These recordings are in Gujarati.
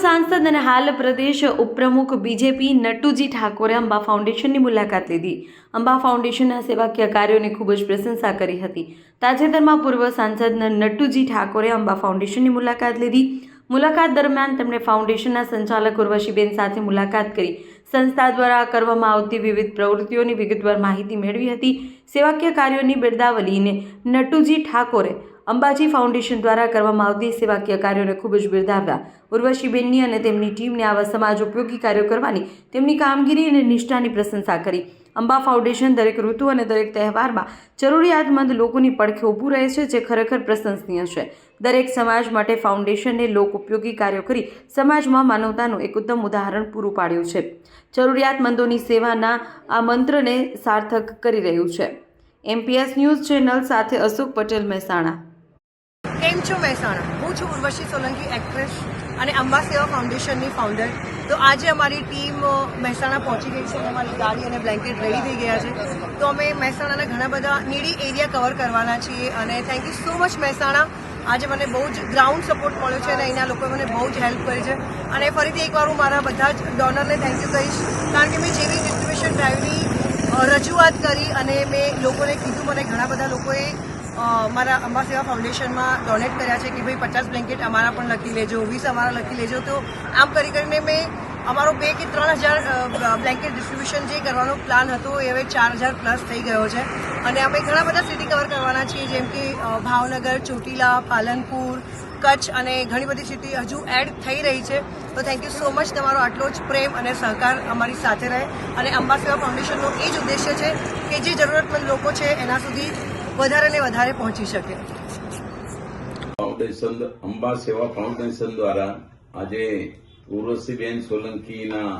સાંસદ અને હાલ પ્રદેશ ઉપપ્રમુખ બીજેપી નટુજી ઠાકોરે અંબા ફાઉન્ડેશનની મુલાકાત લીધી. અંબા ફાઉન્ડેશનના સેવાકીય કાર્યોની ખૂબ જ પ્રશંસા કરી હતી. તાજેતરમાં પૂર્વ સાંસદ નટુજી ઠાકોરે અંબા ફાઉન્ડેશનની મુલાકાત લીધી. મુલાકાત દરમિયાન તેમણે ફાઉન્ડેશનના સંચાલક ઉર્વશીબેન સાથે મુલાકાત કરી. સંસ્થા દ્વારા કરવામાં આવતી વિવિધ પ્રવૃત્તિઓની વિગતવાર માહિતી મેળવી હતી. સેવાકીય કાર્યોની બિરદાવલીને નટુજી ઠાકોરે અંબાજી ફાઉન્ડેશન દ્વારા કરવામાં આવતી સેવાકીય કાર્યોને ખૂબ જ બિરદાવ્યા. ઉર્વશીબેનની અને તેમની ટીમને આવા સમાજ ઉપયોગી કાર્યો કરવાની તેમની કામગીરી અને નિષ્ઠાની પ્રશંસા કરી. અંબા ફાઉન્ડેશન દરેક ઋતુ અને દરેક તહેવારમાં જરૂરિયાતમંદ લોકોની પડખે ઊભું રહે છે, જે ખરેખર પ્રશંસનીય છે. દરેક સમાજ માટે ફાઉન્ડેશને લોક ઉપયોગી કાર્યો કરી સમાજમાં માનવતાનું એક ઉત્તમ ઉદાહરણ પૂરું પાડ્યું છે. જરૂરિયાતમંદોની સેવાના આ મંત્રને સાર્થક કરી રહ્યું છે. એમપીએસ ન્યૂઝ ચેનલ સાથે અશોક પટેલ મહેસાણા. કેમ છો મહેસાણા હું છું ઉર્વશી સોલંકી એક્ટ્રેસ અને અંબા સેવા ફાઉન્ડેશનની ફાઉન્ડર તો આજે અમારી ટીમ મહેસાણા પહોંચી ગઈ છે અને અમારી ગાડી અને બ્લેન્કેટ રેડી થઈ ગયા છે. તો અમે મહેસાણાના ઘણા બધા નીડી એરિયા કવર કરવાના છીએ અને thank you so much Mehsana. આજે મને બહુ જ ગ્રાઉન્ડ સપોર્ટ મળ્યો છે અને અહીંના લોકોએ મને બહુ જ હેલ્પ કરી છે. અને ફરીથી એકવાર હું મારા બધા જ ડોનરને થેન્ક યુ કહીશ. કારણ કે મેં જેવી ડિસ્ટ્રીબ્યુશન ડ્રાઈવની રજૂઆત કરી અને મેં લોકોને કીધું, મને ઘણા બધા લોકોએ અ, મારા અંબા સેવા ફાઉન્ડેશનમાં ડોનેટ કર્યા છે કે ભાઈ પચાસ બ્લેન્કેટ અમારા પણ લખી લેજો વીસ અમારા લખી લેજો. તો આમ કરી કરીને મેં અમારો બે કે ત્રણ હજાર બ્લેન્કેટ ડિસ્ટ્રીબ્યુશન જે કરવાનો પ્લાન હતો એ હવે ચાર હજાર પ્લસ થઈ ગયો છે. અને અમે ઘણા બધા સિટી કવર કરવાના છીએ જેમ કે ભાવનગર ચોટીલા પાલનપુર કચ્છ અને ઘણી બધી સિટી હજુ એડ થઈ રહી છે. તો થેન્ક યુ સો મચ તમારો આટલો જ પ્રેમ અને સહકાર અમારી સાથે રહે. અને અંબા સેવા ફાઉન્ડેશનનો એ જ ઉદ્દેશ્ય છે કે જે જરૂરતમંદ લોકો છે એના સુધી વધારે ને વધારે પહોંચી શકે. ફાઉન્ડેશન અંબા સેવા ફાઉન્ડેશન દ્વારા આજે ઉર્વશીબેન સોલંકીના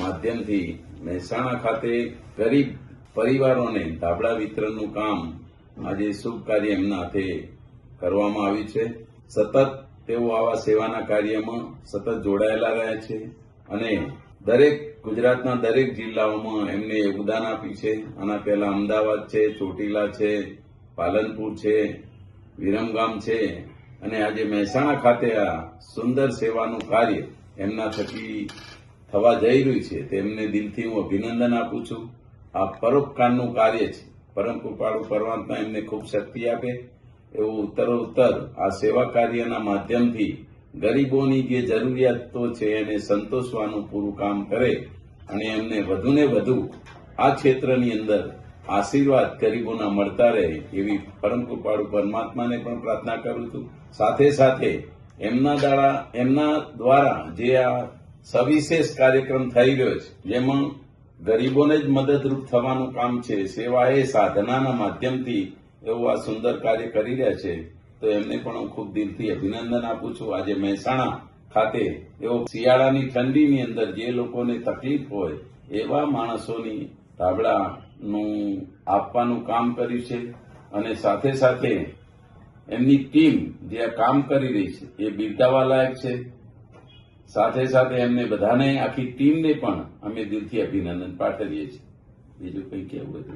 માધ્યમથી મહેસાણા ખાતે ગરીબ પરિવારોને ધાબળા વિતરણનું કામ આજે શુભ કાર્ય એમના હાથે કરવામાં આવ્યું છે. સતત તેઓ આવા સેવાના કાર્યમાં સતત જોડાયેલા રહ્યા છે અને દરેક ગુજરાતના દરેક જિલ્લાઓમાં એમને યોગદાન આપ્યું છે. આના પહેલા અમદાવાદ છે, ચોટીલા છે પાલનપુર છે, વિરમગામ છે અને આજે મહેસાણા ખાતે આ સુંદર સેવાનું કાર્ય એમના થકી થવા જઈ રહ્યું છે. તેમને દિલથી હું અભિનંદન આપું છું. આ પરોપકારનું કાર્ય છે. પરમ કૃપાળુ પરમાત્મા એમને ખૂબ શક્તિ આપે. એવું ઉત્તરોત્તર આ સેવા કાર્યના માધ્યમથી ગરીબોની જે જરૂરિયાતો છે એને સંતોષવાનું પૂરું કામ કરે અને એમને વધુને વધુ આ ક્ષેત્રની અંદર આશીર્વાદ ગરીબોના મળતા રહે એવી પરમ કૃપાળુ પરમાત્માને પણ પ્રાર્થના કરું છું. સાથે સાથે એમના દ્વારા એમના દ્વારા જે આ સવિશેષ કાર્યક્રમ થઈ રહ્યો છે, જેમાં ગરીબોને જ મદદરૂપ થવાનું કામ છે સેવા એ સાધનાના માધ્યમથી એવું આ સુંદર કાર્ય કરી રહ્યા છે, તો એમને પણ હું ખૂબ દિલથી અભિનંદન આપું છું. આજે મહેસાણા ખાતે એવો શિયાળાની ઠંડીની અંદર જે લોકોને તકલીફ હોય એવા માણસોની ધાબળાનું આપવાનું કામ કર્યું છે અને સાથે સાથે એમની ટીમ જે આ કામ કરી રહી છે, એ બિરદાવા લાયક છે. સાથે સાથે એમને બધાને આખી ટીમને પણ અમે દિલથી અભિનંદન પાઠવીએ છીએ. બીજું કંઈ કહેવું હતું